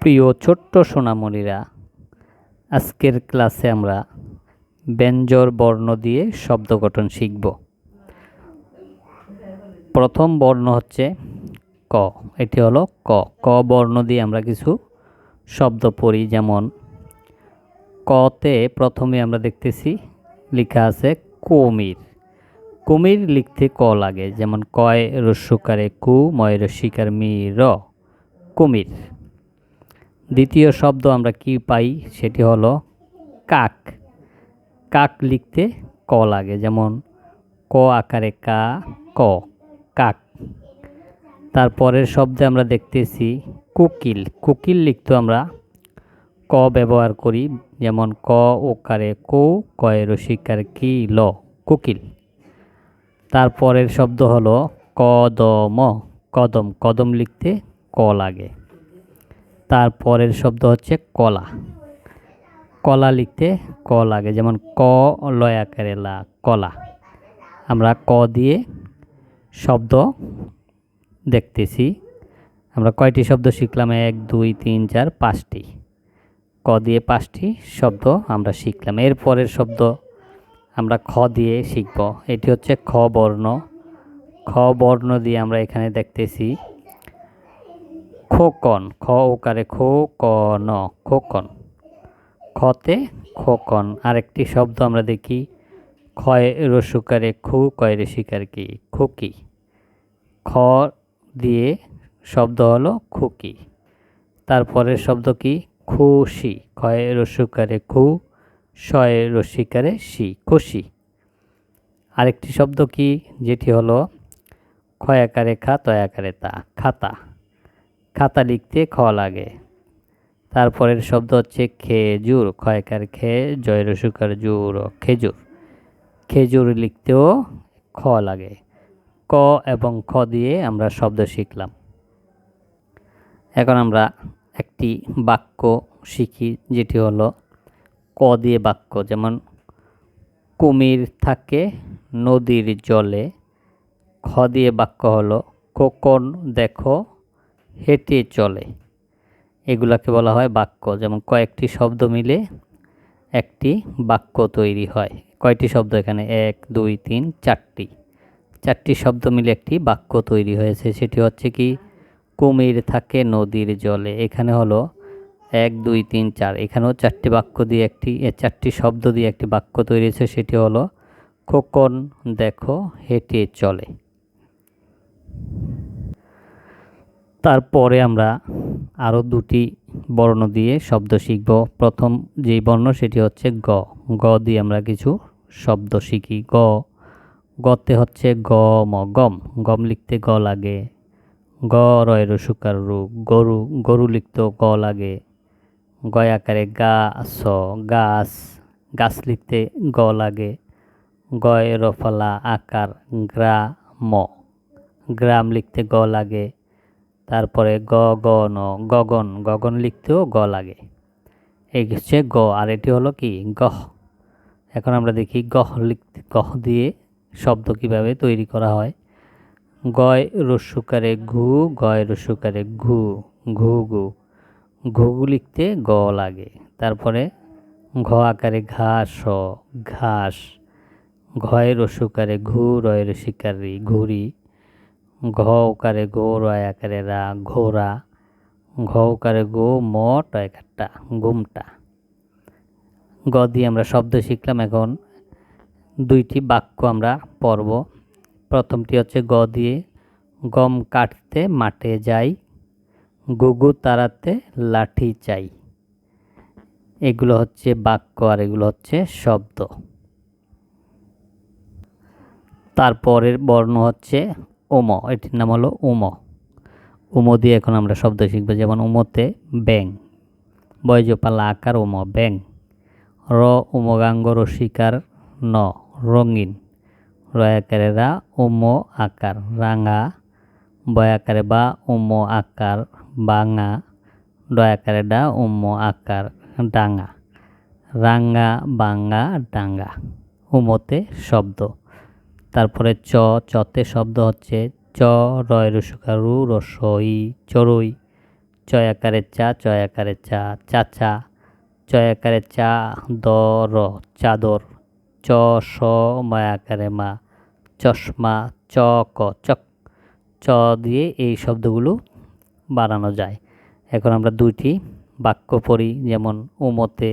প্রিয় ছোট্ট সোনামণিরা, আজকের ক্লাসে আমরা ব্যঞ্জর বর্ণ দিয়ে শব্দ গঠন শিখব। প্রথম বর্ণ হচ্ছে ক, এটি হলো ক। ক বর্ণ দিয়ে আমরা কিছু শব্দ পড়ি, যেমন কতে প্রথমে আমরা দেখতেছি, লেখা আছে কুমির। কুমির লিখতে ক লাগে, যেমন কয় রস্যকারে কু, ময় রস্যিকার মি, র। কুমির। দ্বিতীয় শব্দ আমরা কি পাই? সেটি হলো কাক। কাক লিখতে ক লাগে, যেমন ক আকারে কা, ক, কাক। তারপরের শব্দে আমরা দেখতেছি কুকিল। কুকিল লিখতে আমরা ক ব্যবহার করি, যেমন ক ওকারে কো, কয় রসিকার কি ল, কুকিল। তারপরের শব্দ হলো কদম। কদম কদম লিখতে ক লাগে। তারপরের শব্দ হচ্ছে কলা। কলা লিখতে ক লাগে, যেমন ক লয়া আকারে লা, কলা। আমরা ক দিয়ে শব্দ দেখতেছি। আমরা কয়টি শব্দ শিখলাম? এক, দুই, তিন, চার, পাঁচটি। ক দিয়ে পাঁচটি শব্দ আমরা শিখলাম। এর পরের শব্দ আমরা খ দিয়ে শিখব। এটি হচ্ছে খ বর্ণ। খ বর্ণ দিয়ে আমরা এখানে দেখতেছি খোকন, খ ওকারে খো ক ন খোকন। খতে খোকন, আরেকটি শব্দ আমরা দেখি, ক্ষয় রসুকারে খু, কয় রেশিকার কি? খুকি। খ দিয়ে শব্দ হলো খুকি। তারপরের শব্দ কি? খুশি, ক্ষয় রসুকারে খু শয় রসিকারে শি, খুশি। আরেকটি শব্দ কি? যেটি হলো, ক্ষয়াকারে খা, তয়াকারে তা, খাতা। খাতা লিখতে খ লাগে। তারপরের শব্দ হচ্ছে খেজুর, ক্ষয়কার খে জয় রসুকার জুর, খেজুর। খেজুর লিখতেও খ লাগে। ক এবং খ দিয়ে আমরা শব্দ শিখলাম। এখন আমরা একটি বাক্য শিখি, যেটি হলো ক দিয়ে বাক্য। যেমন, কুমির থাকে নদীর জলে। খ দিয়ে বাক্য হলো কোকন দেখো হেঁটে চলে। এগুলাকে বলা হয় বাক্য। যেমন কয়েকটি শব্দ মিলে একটি বাক্য তৈরি হয়। কয়টি শব্দ এখানে? এক, দুই, তিন, চারটি। চারটি শব্দ মিলে একটি বাক্য তৈরি হয়েছে। সেটি হচ্ছে কি? কুমির থাকে নদীর জলে। এখানে হলো এক, দুই, তিন, চার। এখানেও চারটি বাক্য দিয়ে একটি চারটি শব্দ দিয়ে একটি বাক্য তৈরি হয়েছে। সেটি হলো খোকন, দেখো, হেঁটে চলে। তারপরে আমরা আরও দুটি বর্ণ দিয়ে শব্দ শিখব। প্রথম যেই বর্ণ, সেটি হচ্ছে গ। গ দিয়ে আমরা কিছু শব্দ শিখি। গ। গতে হচ্ছে গম গম গম লিখতে গ লাগে। গ রয় রসুকার রু গরু গরু লিখতেও গ লাগে। গয় আকারে গা স, গাছ গাছ লিখতে গ লাগে। গয় রফলা আকার গ্রা ম গ্রাম লিখতে গ লাগে। তারপরে গ গ, ন, গগন গগন লিখতেও গ লাগে। এই হচ্ছে গ, আর এটি হলো কি? গহ। এখন আমরা দেখি গহ লিখতে, গহ দিয়ে শব্দ কীভাবে তৈরি করা হয়। গয় রস্যুকারে ঘু গয় রস্যুকারে ঘু ঘু ঘু ঘু লিখতে গ লাগে। তারপরে ঘ আকারে ঘাস ঘাস। ঘয় রস্যুকারে ঘু, রয় রসিকারি ঘুরি। ঘ উকারে গো রয় আকারে রা, ঘোরা। ঘ উকারে গো ম টয় কাট্টা গুমটা গ দিয়ে আমরা শব্দ শিখলাম এখন। দুইটি বাক্য আমরা পড়ব। প্রথমটি হচ্ছে গ দিয়ে, গম কাটতে মাঠে যাই, গুগু তাড়াতে লাঠি চাই। এগুলো হচ্ছে বাক্য আর এগুলো হচ্ছে শব্দ। তারপরের বর্ণ হচ্ছে ওম এটির নাম হলো উম। উম দিয়ে এখন আমরা শব্দ শিখব, যেমন উমতে ব্যাং বয়জপালা আকার উম ব্যাং র উমগাঙ্গ রসিকার ন, রঙিন রয়াকারে রা উম আকার, রাঙা বয়াকারে বা উম আকার, বাঙা দয়াকারে ডা উম আকার, ডাঙা, রাঙা, বাঙা ডাঙ্গা উমতে শব্দ। তারপরে চ, চতে শব্দ হচ্ছে চ, রয় রসুকারু রসই, চড়ই। চয় আকারের চা চয় আকারের চা চাচা চয় আকারের চা, দ, র, চাদর। চ, স ময় আকারে মা, চশমা, চ, ক, চক। চ দিয়ে এই শব্দগুলো বানানো যায়। এখন আমরা দুইটি বাক্য পড়ি, যেমন উমতে,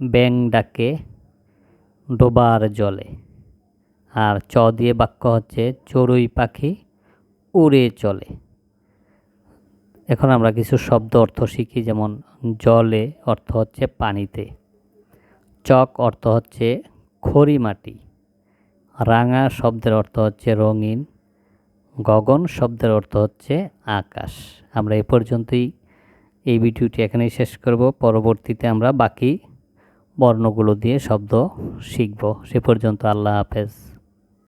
ব্যাং ডাকে, ডোবার জলে। আর চ দিয়ে বাক্য হচ্ছে চড়ুই পাখি উড়ে চলে। এখন আমরা কিছু শব্দ অর্থ শিখি, যেমন জলে অর্থ হচ্ছে পানিতে, চক অর্থ হচ্ছে খড়ি মাটি, রাঙা শব্দের অর্থ হচ্ছে রঙিন, গগন শব্দের অর্থ হচ্ছে আকাশ। আমরা এ পর্যন্তই এই ভিডিওটি এখানেই শেষ করব, পরবর্তীতে আমরা বাকি বর্ণগুলো দিয়ে শব্দ শিখব। সে পর্যন্ত আল্লাহ হাফেজ।